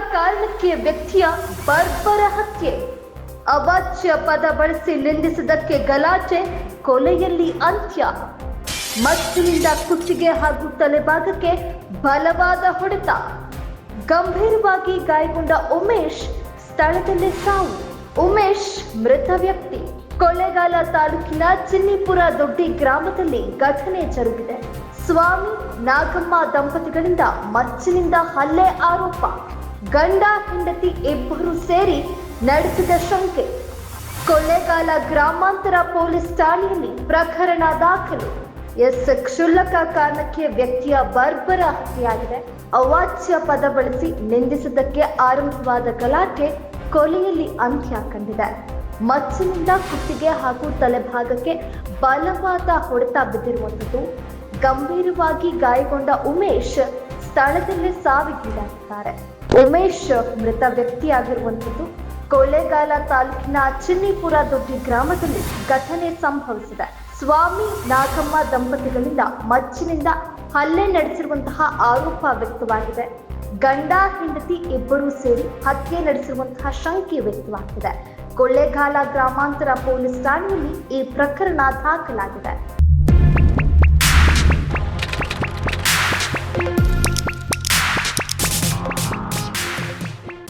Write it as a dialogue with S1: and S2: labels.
S1: ಕಾರಣಕ್ಕೆ ವ್ಯಕ್ತಿಯ ಬರ್ಬರ ಹತ್ಯೆ ಅವಾಚ್ಯ ಪದ ಬಳಸಿ ನಿಂದಿಸಿದ್ದಕ್ಕೆ ಗಲಾಟೆ ಕೊಲೆಯಲ್ಲಿ ಅಂತ್ಯ. ಮಚ್ಚಿನಿಂದ ಕುಚ್ಚಿಗೆ ಹಾಗೂ ತಲೆಭಾಗಕ್ಕೆ ಬಲವಾದ ಹೊಡೆತ. ಗಂಭೀರವಾಗಿ ಗಾಯಗೊಂಡ ಉಮೇಶ್ ಸ್ಥಳದಲ್ಲಿ ಸಾವು. ಉಮೇಶ್ ಮೃತ ವ್ಯಕ್ತಿ. ಕೊಳ್ಳೇಗಾಲ ತಾಲೂಕಿನ ಚಿನ್ನಿಪುರ ದೊಡ್ಡಿ ಗ್ರಾಮದಲ್ಲಿ ಘಟನೆ ಜರುಗಿದೆ. ಸ್ವಾಮಿ ನಾಗಮ್ಮ ದಂಪತಿಗಳಿಂದ ಮಚ್ಚಿನಿಂದ ಹಲ್ಲೆ ಆರೋಪ. ಗಂಡ ಹೆಂಡತಿ ಇಬ್ಬರು ಸೇರಿ ನಡೆಸಿದ ಶಂಕೆ. ಕೊಳ್ಳೇಗಾಲ ಗ್ರಾಮಾಂತರ ಪೊಲೀಸ್ ಠಾಣೆಯಲ್ಲಿ ಪ್ರಕರಣ ದಾಖಲು. ಎಸ್ ಕ್ಷುಲ್ಲಕ ಕಾರಣಕ್ಕೆ ವ್ಯಕ್ತಿಯ ಬರ್ಬರ ಹತ್ಯೆಯಾಗಿದೆ. ಅವಾಚ್ಯ ಪದ ಬಳಸಿ ನಿಂದಿಸಿದ್ದಕ್ಕೆ ಆರಂಭವಾದ ಗಲಾಟೆ ಕೊಲೆಯಲ್ಲಿ ಅಂತ್ಯ ಕಂಡಿದೆ. ಮಚ್ಚಿನಿಂದ ಕುತ್ತಿಗೆ ಹಾಗೂ ತಲೆಭಾಗಕ್ಕೆ ಬಲವಾದ ಹೊಡೆತ ಬಿದ್ದಿರುವಂಥದ್ದು. ಗಂಭೀರವಾಗಿ ಗಾಯಗೊಂಡ ಉಮೇಶ್ ಸ್ಥಳದಲ್ಲೇ ಸಾವಿಗೀಡಾಗಿದ್ದಾರೆ ಉಮೇಶ್ ಮೃತ ವ್ಯಕ್ತಿಯಾಗಿರುವಂಥದ್ದು ಕೊಳ್ಳೇಗಾಲ ತಾಲೂಕಿನ ಚಿನ್ನಿಪುರ ದೊಡ್ಡಿ ಗ್ರಾಮದಲ್ಲಿ ಘಟನೆ ಸಂಭವಿಸಿದೆ. ಸ್ವಾಮಿ ನಾಗಮ್ಮ ದಂಪತಿಗಳಿಂದ ಮಚ್ಚಿನಿಂದ ಹಲ್ಲೆ ನಡೆಸಿರುವಂತಹ ಆರೋಪ ವ್ಯಕ್ತವಾಗಿದೆ. ಗಂಡ, ಹೆಂಡತಿ ಇಬ್ಬರೂ ಸೇರಿ ಹತ್ಯೆ ನಡೆಸಿರುವಂತಹ ಶಂಕೆ ವ್ಯಕ್ತವಾಗಿದೆ ಕೊಳ್ಳೇಗಾಲ ಗ್ರಾಮಾಂತರ ಪೊಲೀಸ್ ಠಾಣೆಯಲ್ಲಿ ಈ ಪ್ರಕರಣ ದಾಖಲಾಗಿದೆ.